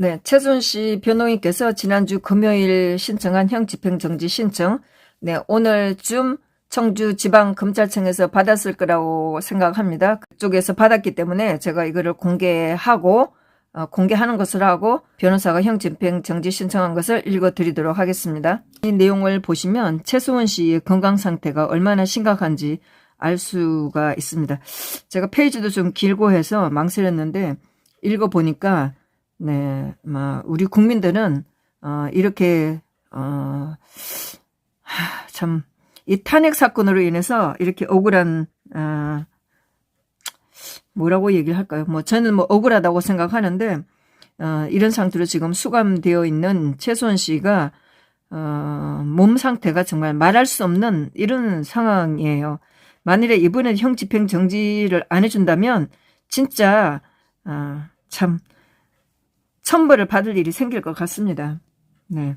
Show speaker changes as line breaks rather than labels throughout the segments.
네, 최순 씨 변호인께서 지난주 금요일 신청한 형 집행정지 신청, 네, 오늘쯤 청주 지방검찰청에서 받았을 거라고 생각합니다. 그쪽에서 받았기 때문에 제가 이거를 공개하고, 어, 공개하는 것을 하고 변호사가 형 집행정지 신청한 것을 읽어드리도록 하겠습니다. 이 내용을 보시면 최수원 씨의 건강 상태가 얼마나 심각한지 알 수가 있습니다. 제가 페이지도 좀 길고 해서 망설였는데 읽어보니까 네, 막 우리 국민들은 어, 이렇게 어, 하, 참, 이 탄핵 사건으로 인해서 이렇게 억울한 어, 뭐라고 얘기를 할까요? 뭐 저는 뭐 억울하다고 생각하는데 어, 이런 상태로 지금 수감되어 있는 최소원 씨가 어, 몸 상태가 정말 말할 수 없는 이런 상황이에요. 만일에 이번에 형 집행 정지를 안 해준다면 진짜 어, 참 천벌을 받을 일이 생길 것 같습니다. 네.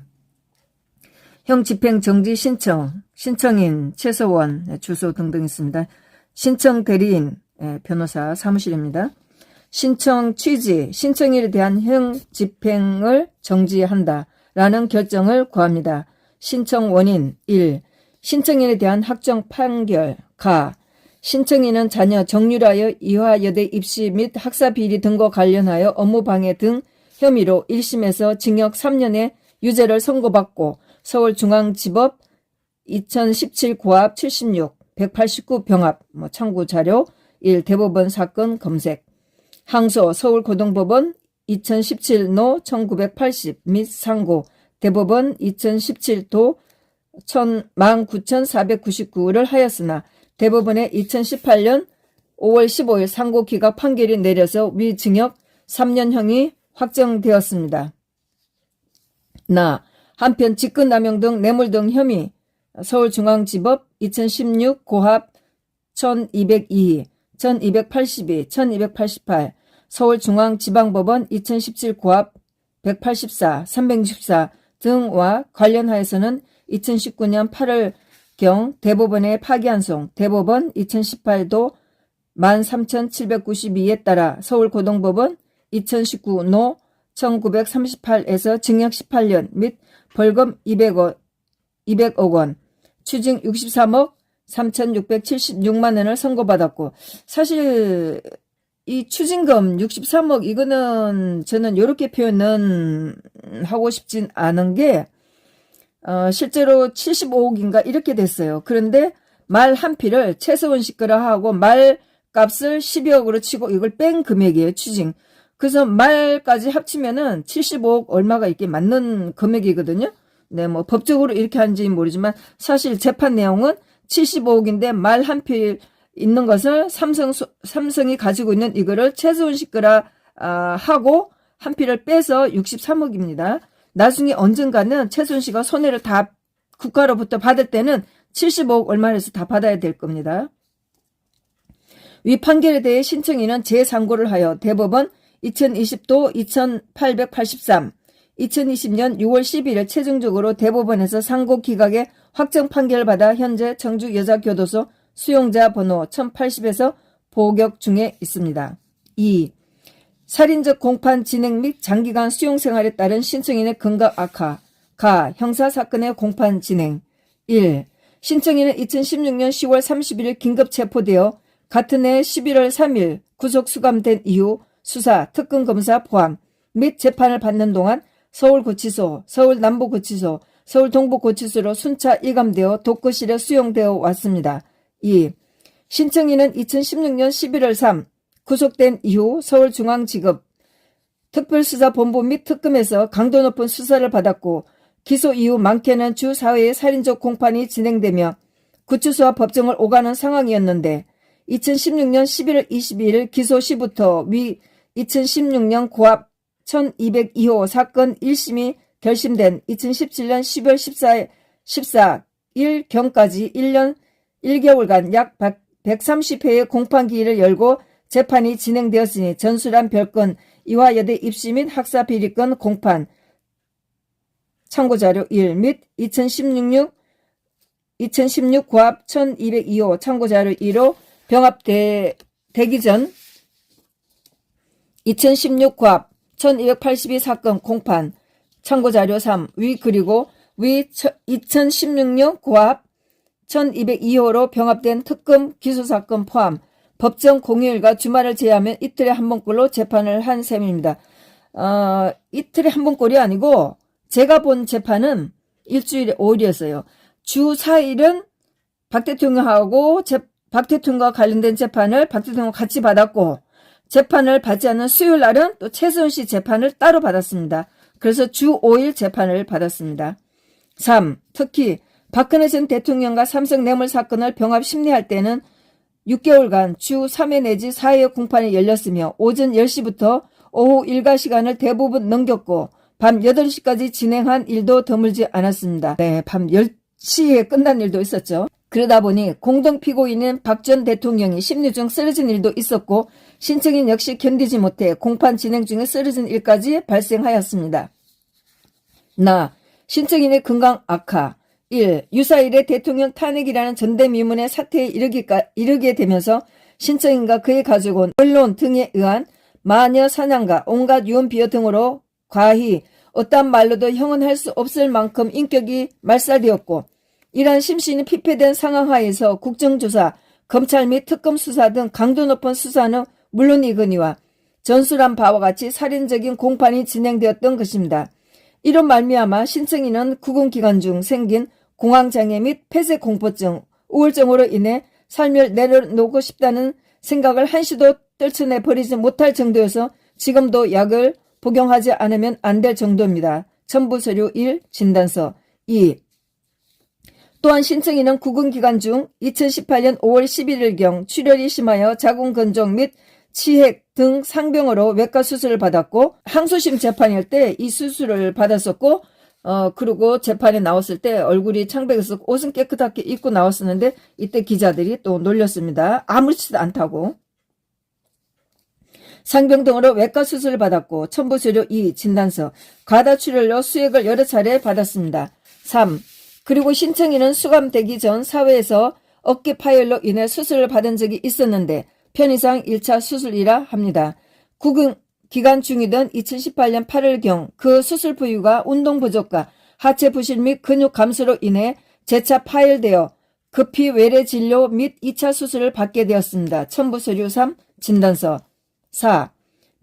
형 집행 정지 신청, 신청인 최서원 네, 주소 등등 있습니다. 신청 대리인 예, 변호사 사무실입니다. 신청 취지, 신청일에 대한 형 집행을 정지한다. 라는 결정을 구합니다. 신청 원인 1. 신청인에 대한 확정 판결 가. 신청인은 자녀 정유라여 이화여대 입시 및 학사 비리 등과 관련하여 업무 방해 등 혐의로 1심에서 징역 3년의 유죄를 선고받고 서울중앙지법 2017 고압 76 189 병합 뭐 참고 자료 1 대법원 사건 검색. 항소 서울고등법원 2017 노 1980 및 상고 대법원 2017 도 19,499를 하였으나 대법원의 2018년 5월 15일 상고 기각 판결이 내려서 위 징역 3년형이 확정되었습니다. 나 한편 직권남용 등 뇌물 등 혐의 서울중앙지법 2016 고합 1202, 1282, 1288 서울중앙지방법원 2017 고합 184, 364 등과 관련하여서는 2019년 8월경 대법원의 파기환송 대법원 2018도 13,792에 따라 서울고등법원 2019 노 1938에서 징역 18년 및 벌금 200억, 200억 원, 추징 63억 3,676만 원을 선고받았고 사실 이 추징금 63억 이거는 저는 이렇게 표현은 하고 싶진 않은 게 어, 실제로 75억인가 이렇게 됐어요. 그런데 말 한 피를 최소원 씨 거라 하고 말 값을 12억으로 치고 이걸 뺀 금액이에요. 추징. 그래서 말까지 합치면은 75억 얼마가 이렇게 맞는 금액이거든요. 네, 뭐 법적으로 이렇게 한지 모르지만 사실 재판 내용은 75억인데 말한피 있는 것을 삼성 삼성이 가지고 있는 이거를 최소원 씨 거라 아, 하고 한 피를 빼서 63억입니다. 나중에 언젠가는 최소원 씨가 손해를 다 국가로부터 받을 때는 75억 얼마를 해서 다 받아야 될 겁니다. 위 판결에 대해 신청인은 재상고를 하여 대법원 2020도 2883, 2020년 6월 11일 최종적으로 대법원에서 상고 기각의 확정 판결을 받아 현재 청주 여자교도소 수용자 번호 1080에서 보격 중에 있습니다. 2. 살인적 공판 진행 및 장기간 수용 생활에 따른 신청인의 건강 악화. 가. 형사 사건의 공판 진행. 1. 신청인은 2016년 10월 31일 긴급 체포되어 같은 해 11월 3일 구속 수감된 이후 수사, 특근 검사 포함 및 재판을 받는 동안 서울구치소, 서울남부구치소, 서울동부구치소로 순차 이감되어 독거실에 수용되어 왔습니다. 2. 신청인은 2016년 11월 3 구속된 이후 서울중앙지급 특별수사본부 및 특검에서 강도 높은 수사를 받았고 기소 이후 많게는 주 4회의 살인적 공판이 진행되며 구치소와 법정을 오가는 상황이었는데 2016년 11월 22일 기소 시부터 위 2016년 고압 1202호 사건 1심이 결심된 2017년 10월 14일, 14일 경까지 1년 1개월간 약 130회의 공판 기일을 열고 재판이 진행되었으니 전술한 별건 이화여대 입시 및 학사 비리건 공판 참고자료 1 및 2016, 2016 고압 1202호 참고자료 1호 병합 대, 되기 전 2016 고압 1282 사건 공판 참고자료 3. 위 그리고 위 2016년 고압 1202호로 병합된 특검 기소사건 포함 법정 공휴일과 주말을 제외하면 이틀에 한 번꼴로 재판을 한 셈입니다. 어, 이틀에 한 번꼴이 아니고 제가 본 재판은 일주일에 5일이었어요. 주 4일은 박 대통령하고 재, 박 대통령과 관련된 재판을 박 대통령 같이 받았고 재판을 받지 않는 수요일 날은 또 최수원 씨 재판을 따로 받았습니다. 그래서 주 5일 재판을 받았습니다. 3. 특히 박근혜 전 대통령과 삼성 뇌물 사건을 병합 심리할 때는 6개월간 주 3회 내지 4회 공판이 열렸으며 오전 10시부터 오후 일과 시간을 대부분 넘겼고 밤 8시까지 진행한 일도 드물지 않았습니다. 네, 밤 10시에 끝난 일도 있었죠. 그러다 보니 공동 피고인인 박 전 대통령이 심리 중 쓰러진 일도 있었고 신청인 역시 견디지 못해 공판 진행 중에 쓰러진 일까지 발생하였습니다. 나 신청인의 건강 악화 1. 유사일에 대통령 탄핵이라는 전대미문의 사태에 이르기까, 이르게 되면서 신청인과 그의 가족은 언론 등에 의한 마녀 사냥과 온갖 유언 비어 등으로 과히 어떤 말로도 형언할 수 없을 만큼 인격이 말살되었고 이러한 심신이 피폐된 상황 하에서 국정조사, 검찰 및 특검 수사 등 강도 높은 수사는 물론 이거니와 전술한 바와 같이 살인적인 공판이 진행되었던 것입니다. 이런 말미암아 신청인은 구금 기간 중 생긴 공황장애 및 폐쇄 공포증, 우울증으로 인해 삶을 내려놓고 싶다는 생각을 한시도 떨쳐내 버리지 못할 정도여서 지금도 약을 복용하지 않으면 안 될 정도입니다. 첨부 서류 1 진단서 2 또한 신청인은 구금 기간 중 2018년 5월 11일경 출혈이 심하여 자궁 건종 및 치핵 등 상병으로 외과 수술을 받았고 항소심 재판일 때 이 수술을 받았었고 어 그리고 재판에 나왔을 때 얼굴이 창백해서 옷은 깨끗하게 입고 나왔었는데 이때 기자들이 또 놀렸습니다. 아무렇지도 않다고. 상병 등으로 외과 수술을 받았고 첨부수료 2 진단서 과다 출혈로 수액을 여러 차례 받았습니다. 3. 그리고 신청인은 수감되기 전 사회에서 어깨 파열로 인해 수술을 받은 적이 있었는데 편의상 1차 수술이라 합니다. 구금 기간 중이던 2018년 8월경 그 수술 부위가 운동 부족과 하체 부실 및 근육 감소로 인해 재차 파열되어 급히 외래 진료 및 2차 수술을 받게 되었습니다. 첨부 서류 3 진단서 4.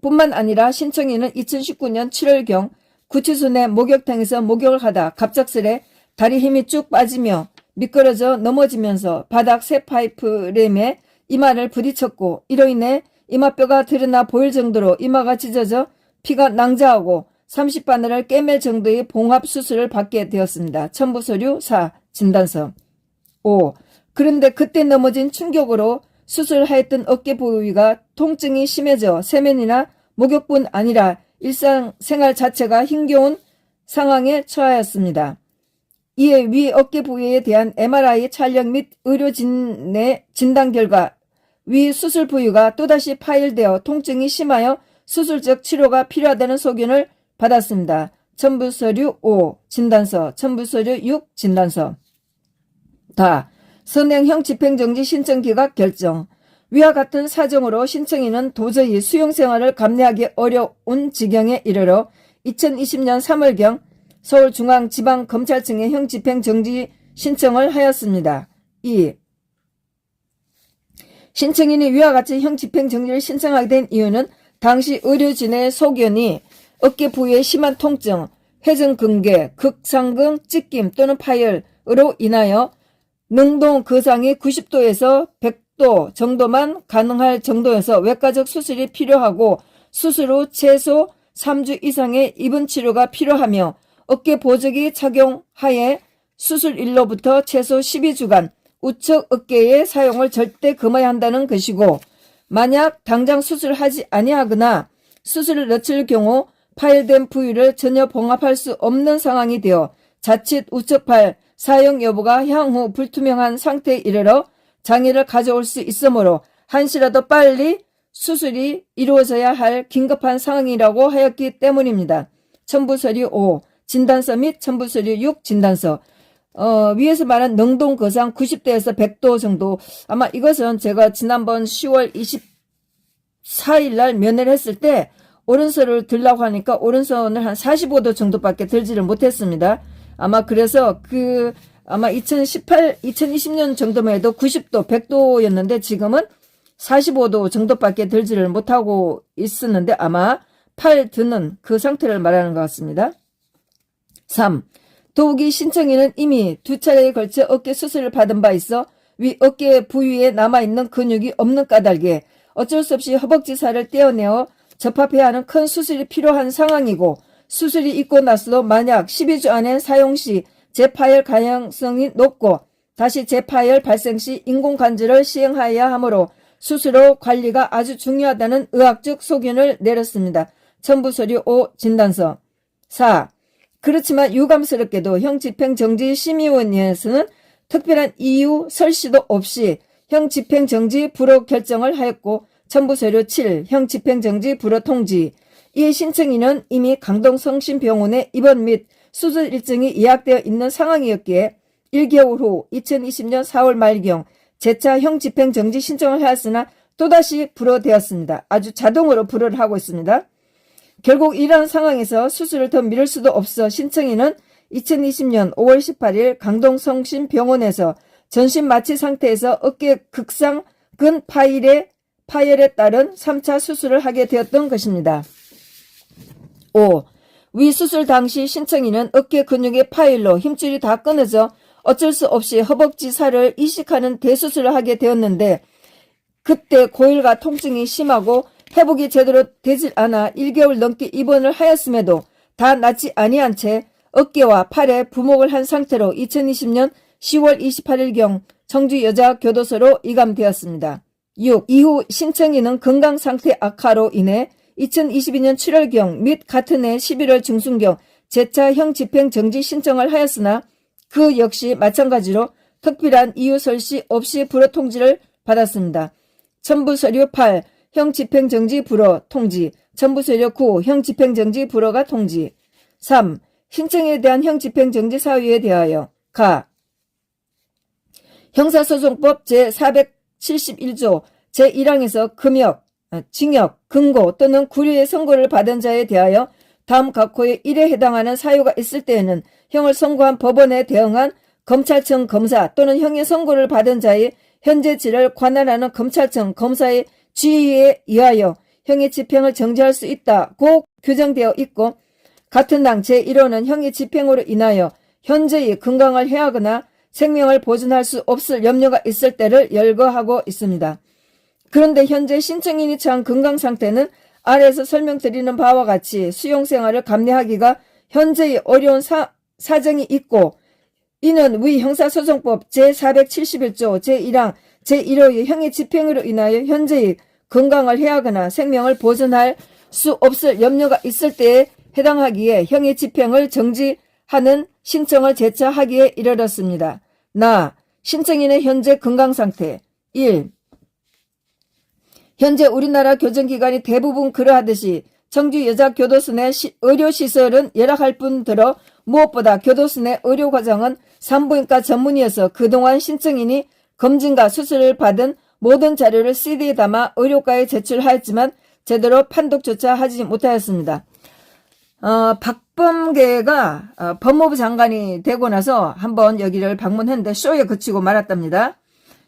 뿐만 아니라 신청인은 2019년 7월경 구치소 내 목욕탕에서 목욕을 하다 갑작스레 다리 힘이 쭉 빠지며 미끄러져 넘어지면서 바닥 새 파이프램에 이마를 부딪혔고 이로 인해 이마뼈가 드러나 보일 정도로 이마가 찢어져 피가 낭자하고 30바늘을 깨맬 정도의 봉합 수술을 받게 되었습니다. 첨부 서류 4 진단서 5. 그런데 그때 넘어진 충격으로 수술하였던 어깨 부위가 통증이 심해져 세면이나 목욕뿐 아니라 일상생활 자체가 힘겨운 상황에 처하였습니다. 이에 위 어깨 부위에 대한 MRI 촬영 및 의료진의 진단 결과 위 수술 부위가 또다시 파열되어 통증이 심하여 수술적 치료가 필요하다는 소견을 받았습니다. 첨부 서류 5 진단서, 첨부 서류 6 진단서. 다 선행형 집행정지 신청 기각 결정. 위와 같은 사정으로 신청인은 도저히 수용생활을 감내하기 어려운 지경에 이르러 2020년 3월경 서울중앙지방검찰청에 형집행정지 신청을 하였습니다. 2. 신청인이 위와 같이 형집행정지를 신청하게 된 이유는 당시 의료진의 소견이 어깨 부위의 심한 통증, 회전근개, 극상근, 찢김 또는 파열으로 인하여 능동 거상이 90도에서 100도 정도만 가능할 정도여서 외과적 수술이 필요하고 수술 후 최소 3주 이상의 입원 치료가 필요하며 어깨 보조기 착용하에 수술일로부터 최소 12주간 우측 어깨의 사용을 절대 금해야 한다는 것이고 만약 당장 수술하지 아니하거나 수술을 늦출 경우 파열된 부위를 전혀 봉합할 수 없는 상황이 되어 자칫 우측팔 사용 여부가 향후 불투명한 상태에 이르러 장애를 가져올 수 있으므로 한시라도 빨리 수술이 이루어져야 할 긴급한 상황이라고 하였기 때문입니다. 첨부서류 5 진단서 및 첨부서류 6 진단서 어, 위에서 말한 능동 거상 90도에서 100도 정도 아마 이것은 제가 지난번 10월 24일 날 면회를 했을 때 오른손을 들라고 하니까 오른손을 한 45도 정도밖에 들지를 못했습니다. 아마 그래서 그 아마 2018, 2020년 정도만 해도 90도, 100도였는데 지금은 45도 정도밖에 들지를 못하고 있었는데 아마 팔 드는 그 상태를 말하는 것 같습니다. 3. 도우기 신청인은 이미 두 차례에 걸쳐 어깨 수술을 받은 바 있어 위 어깨 부위에 남아있는 근육이 없는 까닭에 어쩔 수 없이 허벅지 살을 떼어내어 접합해야 하는 큰 수술이 필요한 상황이고 수술이 있고 나서도 만약 12주 안에 사용 시 재파열 가능성이 높고 다시 재파열 발생 시 인공관절을 시행하여야 하므로 수술 후 관리가 아주 중요하다는 의학적 소견을 내렸습니다. 첨부 서류 5 진단서 4. 그렇지만 유감스럽게도 형 집행정지 심의원회에서는 특별한 이유 설시도 없이 형 집행정지 불허 결정을 하였고 첨부 서류 7 형 집행정지 불허 통지 이 신청인은 이미 강동성심병원에 입원 및 수술 일정이 예약되어 있는 상황이었기에 1개월 후 2020년 4월 말경 재차 형 집행정지 신청을 하였으나 또다시 불허되었습니다. 아주 자동으로 불허를 하고 있습니다. 결국 이러한 상황에서 수술을 더 미룰 수도 없어 신청인은 2020년 5월 18일 강동성심병원에서 전신 마취 상태에서 어깨 극상 근 파일의 파열에 따른 3차 수술을 하게 되었던 것입니다. 5. 위 수술 당시 신청인은 어깨 근육의 파일로 힘줄이 다 끊어져 어쩔 수 없이 허벅지 살을 이식하는 대수술을 하게 되었는데 그때 고일과 통증이 심하고 회복이 제대로 되질 않아 1개월 넘게 입원을 하였음에도 다 낫지 아니한 채 어깨와 팔에 부목을 한 상태로 2020년 10월 28일경 청주 여자교도소로 이감되었습니다. 6. 이후 신청인은 건강 상태 악화로 인해 2022년 7월경 및 같은 해 11월 중순경 재차 형 집행 정지 신청을 하였으나 그 역시 마찬가지로 특별한 이유 설시 없이 불허 통지를 받았습니다. 첨부 서류 8. 형 집행정지 불허 통지. 첨부 서류 9. 형 집행정지 불허가 통지. 3. 신청에 대한 형 집행정지 사유에 대하여 가. 형사소송법 제471조 제1항에서 금역, 아, 징역, 금고 또는 구류의 선고를 받은 자에 대하여 다음 각호의 1에 해당하는 사유가 있을 때에는 형을 선고한 법원에 대응한 검찰청 검사 또는 형의 선고를 받은 자의 현재지를 관할하는 검찰청 검사의 지휘에 의하여 형의 집행을 정지할 수 있다고 규정되어 있고 같은 당 제1호는 형의 집행으로 인하여 현재의 건강을 해하거나 생명을 보존할 수 없을 염려가 있을 때를 열거하고 있습니다. 그런데 현재 신청인이 처한 건강 상태는 아래에서 설명드리는 바와 같이 수용 생활을 감내하기가 현재의 어려운 사, 사정이 있고 이는 위 형사소송법 제471조 제1항 제1호의 형의 집행으로 인하여 현재의 건강을 해하거나 생명을 보존할 수 없을 염려가 있을 때에 해당하기에 형의 집행을 정지하는 신청을 제차하기에 이르렀습니다. 나 신청인의 현재 건강 상태 1. 현재 우리나라 교정기관이 대부분 그러하듯이 청주 여자교도소 내 시- 의료시설은 열악할 뿐더러 무엇보다 교도소 내 의료과정은 산부인과 전문의여서 그동안 신청인이 검진과 수술을 받은 모든 자료를 CD에 담아 의료과에 제출하였지만 제대로 판독조차 하지 못하였습니다. 어, 박범계가 어, 법무부 장관이 되고 나서 한번 여기를 방문했는데 쇼에 그치고 말았답니다.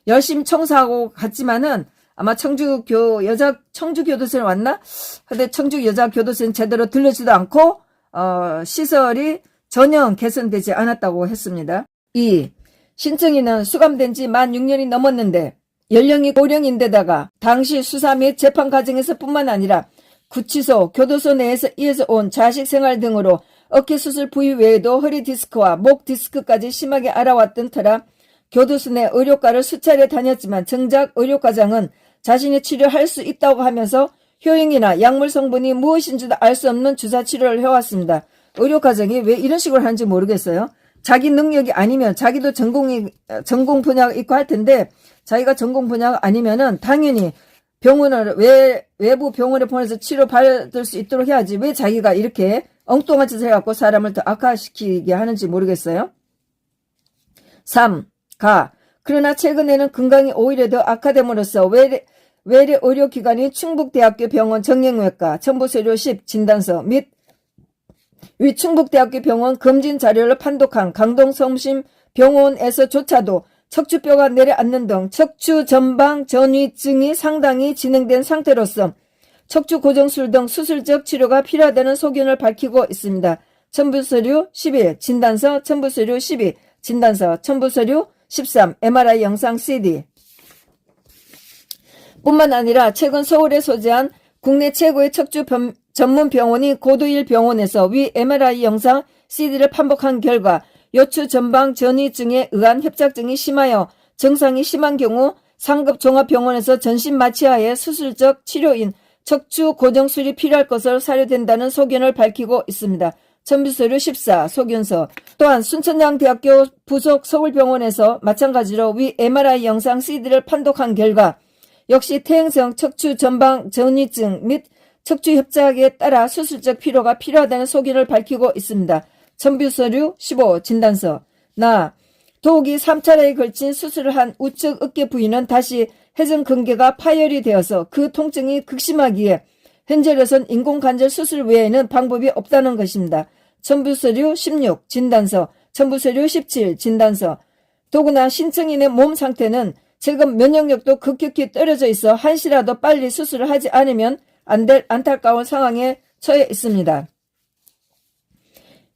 열심히 청소하고 갔지만은 아마 청주교 여자 청주 교도소에 왔나? 근데 청주 여자 교도소는 제대로 들르지도 않고 어, 시설이 전혀 개선되지 않았다고 했습니다. 2. 신청인은 수감된 지 만 6년이 넘었는데 연령이 고령인데다가 당시 수사 및 재판 과정에서 뿐만 아니라 구치소, 교도소 내에서 이어져 온 자식 생활 등으로 어깨 수술 부위 외에도 허리 디스크와 목 디스크까지 심하게 알아왔던 터라 교도소 내 의료과를 수차례 다녔지만 정작 의료과장은 자신이 치료할 수 있다고 하면서 효용이나 약물 성분이 무엇인지도 알 수 없는 주사 치료를 해왔습니다. 의료과정이 왜 이런 식으로 하는지 모르겠어요. 자기 능력이 아니면 자기도 전공이 전공 분야가 있고 할 텐데 자기가 전공 분야가 아니면은 당연히 병원을 외 외부 병원에 보내서 치료 받을 수 있도록 해야지 왜 자기가 이렇게 엉뚱한 짓을 해갖고 사람을 더 악화시키게 하는지 모르겠어요. 3. 가. 그러나 최근에는 건강이 오히려 더 악화됨으로써 외, 외래 의료기관인 충북대학교 병원 정형외과 첨부서류 10 진단서 및 위 충북대학교 병원 검진 자료를 판독한 강동성심 병원에서조차도 척추뼈가 내려앉는 등 척추 전방 전이증이 상당히 진행된 상태로서 척추 고정술 등 수술적 치료가 필요하다는 소견을 밝히고 있습니다. 첨부서류 11 진단서 첨부서류 12 진단서 첨부서류 13 MRI 영상 CD 뿐만 아니라 최근 서울에 소재한 국내 최고의 척추 병- 전문 병원인 고도일 병원에서 위 MRI 영상 CD를 판독한 결과 요추 전방 전이증에 의한 협착증이 심하여 증상이 심한 경우 상급 종합병원에서 전신 마취하에 수술적 치료인 척추 고정술이 필요할 것으로 사료된다는 소견을 밝히고 있습니다. 첨부서류 14 소견서 또한 순천향대학교 부속 서울병원에서 마찬가지로 위 MRI 영상 CD를 판독한 결과 역시 퇴행성 척추 전방 전이증 및 척추 협착에 따라 수술적 필요가 필요하다는 소견을 밝히고 있습니다. 첨부서류 15 진단서 나 도욱이 3차례에 걸친 수술을 한 우측 어깨 부위는 다시 회전 근개가 파열이 되어서 그 통증이 극심하기에 현재로선 인공관절 수술 외에는 방법이 없다는 것입니다. 첨부서류 16 진단서, 첨부서류 17 진단서. 더구나 신청인의 몸 상태는 지금 면역력도 급격히 떨어져 있어 한시라도 빨리 수술을 하지 않으면 안 될 안타까운 상황에 처해 있습니다.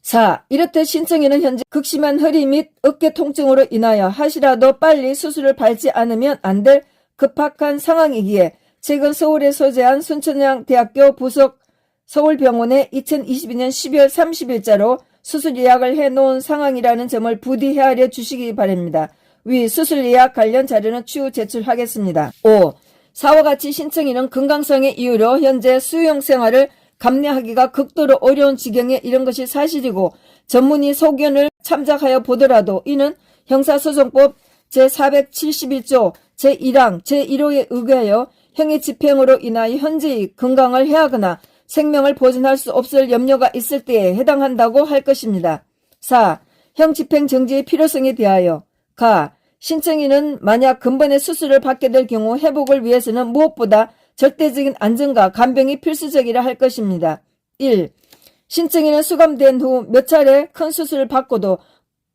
4. 이렇듯 신청인은 현재 극심한 허리 및 어깨 통증으로 인하여 하시라도 빨리 수술을 밟지 않으면 안 될 급박한 상황이기에 최근 서울에 소재한 순천향 대학교 부속 서울병원에 2022년 12월 30일자로 수술 예약을 해놓은 상황이라는 점을 부디 헤아려 주시기 바랍니다. 위 수술 예약 관련 자료는 추후 제출하겠습니다. 5. 사와 같이 신청인은 건강성의 이유로 현재 수용 생활을 감내하기가 극도로 어려운 지경에 이른 것이 사실이고 전문의 소견을 참작하여 보더라도 이는 형사소송법 제471조 제1항 제1호에 의거하여 형의 집행으로 인하여 현재의 건강을 해하거나 생명을 보존할 수 없을 염려가 있을 때에 해당한다고 할 것입니다. 4. 형 집행 정지의 필요성에 대하여 가. 신청인은 만약 근본의 수술을 받게 될 경우 회복을 위해서는 무엇보다 절대적인 안전과 간병이 필수적이라 할 것입니다. 1. 신청인은 수감된 후 몇 차례 큰 수술을 받고도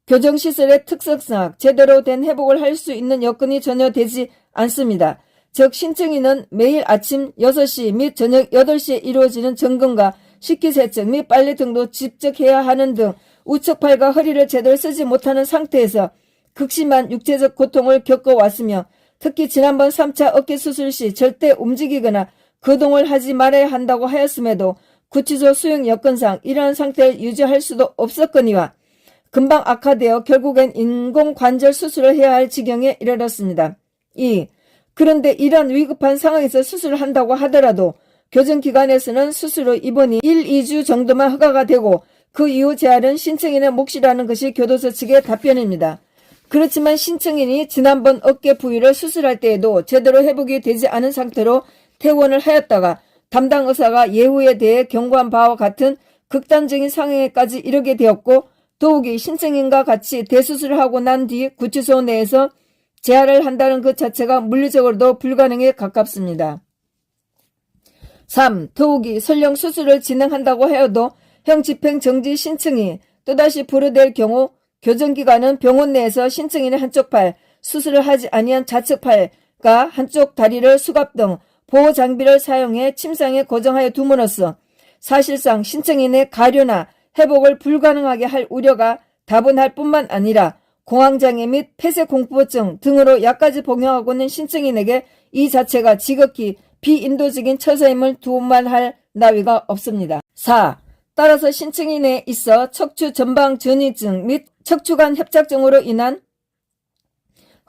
교정시설의 특성상 제대로 된 회복을 할 수 있는 여건이 전혀 되지 않습니다. 즉 신청인은 매일 아침 6시 및 저녁 8시에 이루어지는 점검과 식기세척 및 빨래 등도 직접 해야 하는 등 우측 팔과 허리를 제대로 쓰지 못하는 상태에서 극심한 육체적 고통을 겪어왔으며 특히 지난번 3차 어깨 수술 시 절대 움직이거나 거동을 하지 말아야 한다고 하였음에도 구치소 수용 여건상 이러한 상태를 유지할 수도 없었거니와 금방 악화되어 결국엔 인공관절 수술을 해야 할 지경에 이르렀습니다. 2. 그런데 이러한 위급한 상황에서 수술을 한다고 하더라도 교정기관에서는 수술 후 입원이 1, 2주 정도만 허가가 되고 그 이후 재활은 신청인의 몫이라는 것이 교도소 측의 답변입니다. 그렇지만 신청인이 지난번 어깨 부위를 수술할 때에도 제대로 회복이 되지 않은 상태로 퇴원을 하였다가 담당 의사가 예후에 대해 경고한 바와 같은 극단적인 상황에까지 이르게 되었고 더욱이 신청인과 같이 대수술을 하고 난 뒤 구치소 내에서 재활을 한다는 것 자체가 물리적으로도 불가능에 가깝습니다. 3. 더욱이 설령 수술을 진행한다고 하여도 형 집행 정지 신청이 또다시 불어될 경우 교정기관은 병원 내에서 신청인의 한쪽 팔, 수술을 하지 아니한 좌측 팔과 한쪽 다리를 수갑 등 보호 장비를 사용해 침상에 고정하여 둠으로써 사실상 신청인의 가료나 회복을 불가능하게 할 우려가 다분할 뿐만 아니라 공황장애 및 폐쇄공포증 등으로 약까지 복용하고 있는 신청인에게 이 자체가 지극히 비인도적인 처사임을 두말할 나위가 없습니다. 4. 따라서 신청인에 있어 척추 전방 전이증 및 척추관 협착증으로 인한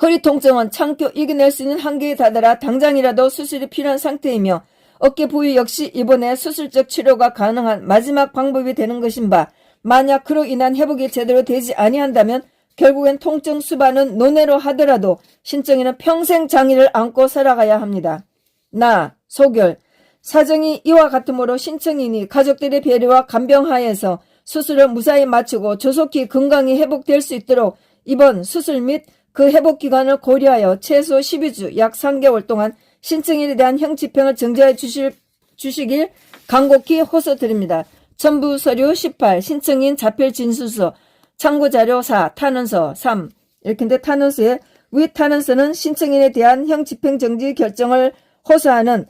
허리 통증은 참고 이겨낼 수 있는 한계에 다다라 당장이라도 수술이 필요한 상태이며 어깨 부위 역시 이번에 수술적 치료가 가능한 마지막 방법이 되는 것인 바 만약 그로 인한 회복이 제대로 되지 아니한다면 결국엔 통증 수반은 논외로 하더라도 신청인은 평생 장애를 안고 살아가야 합니다. 나 소결 사정이 이와 같으므로 신청인이 가족들의 배려와 간병하에서 수술을 무사히 마치고 조속히 건강이 회복될 수 있도록 이번 수술 및 그 회복 기간을 고려하여 최소 12주 약 3개월 동안 신청인에 대한 형 집행을 정지해 주실, 주시길 간곡히 호소드립니다. 첨부 서류 18 신청인 자필 진술서 참고 자료 4 탄원서 3 이렇게인데 탄원서에 위 탄원서는 신청인에 대한 형 집행 정지 결정을 호소하는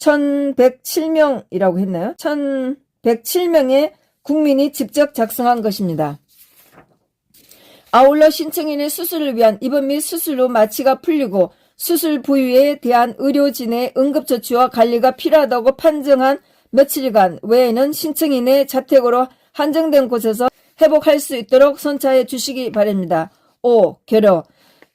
1107명이라고 했나요? 1107명의 국민이 직접 작성한 것입니다. 아울러 신청인의 수술을 위한 입원 및 수술 후 마취가 풀리고 수술 부위에 대한 의료진의 응급조치와 관리가 필요하다고 판정한 며칠간 외에는 신청인의 자택으로 한정된 곳에서 회복할 수 있도록 선차해 주시기 바랍니다. 5. 결여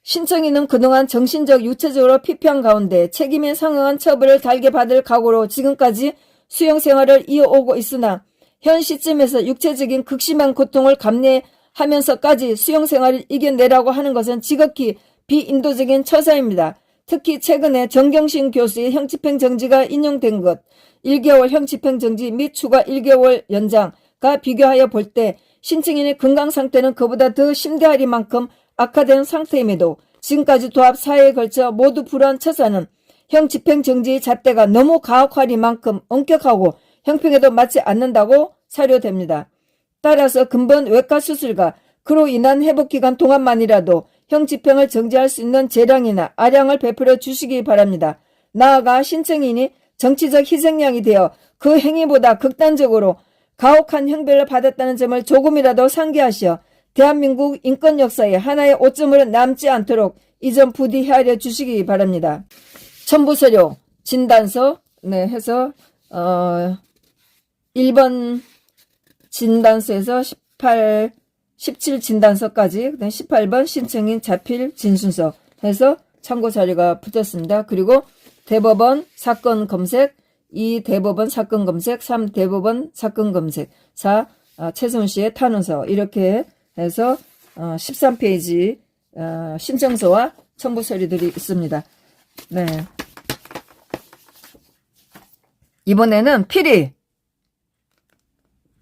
신청인은 그동안 정신적, 육체적으로 피폐한 가운데 책임에 상응한 처벌을 달게 받을 각오로 지금까지 수용 생활을 이어오고 있으나 현 시점에서 육체적인 극심한 고통을 감내하면서까지 수용 생활을 이겨내라고 하는 것은 지극히 비인도적인 처사입니다. 특히 최근에 정경신 교수의 형집행 정지가 인용된 것, 1개월 형집행 정지 및 추가 1개월 연장과 비교하여 볼 때 신청인의 건강 상태는 그보다 더 심대하리만큼 악화된 상태임에도 지금까지 도합 사회에 걸쳐 모두 불안 처사는 형 집행 정지의 잣대가 너무 가혹하리만큼 엄격하고 형평에도 맞지 않는다고 사료됩니다. 따라서 근본 외과 수술과 그로 인한 회복 기간 동안만이라도 형 집행을 정지할 수 있는 재량이나 아량을 베풀어 주시기 바랍니다. 나아가 신청인이 정치적 희생양이 되어 그 행위보다 극단적으로 가혹한 형벌을 받았다는 점을 조금이라도 상기하시어 대한민국 인권 역사에 하나의 오점으로 남지 않도록 이점 부디 헤아려 주시기 바랍니다. 첨부서류 진단서 네 해서 어 1번 진단서에서 18 17 진단서까지 그다음 18번 신청인 자필 진순서 해서 참고 자료가 붙었습니다. 그리고 대법원 사건 검색 2 대법원 사건 검색 3 대법원 사건 검색 4 어, 최소은 씨의 탄원서 이렇게 어, 13페이지 어, 신청서와 첨부 서류들이 있습니다. 네. 이번에는 필히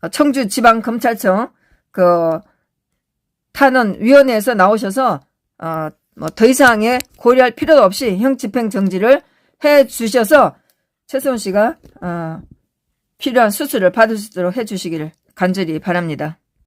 어, 청주 지방 검찰청 그 탄원 위원회에서 나오셔서 어, 뭐 더 이상의 고려할 필요도 없이 형 집행 정지를 해 주셔서 최소은 씨가 어, 필요한 수술을 받을 수 있도록 해 주시기를 간절히 바랍니다.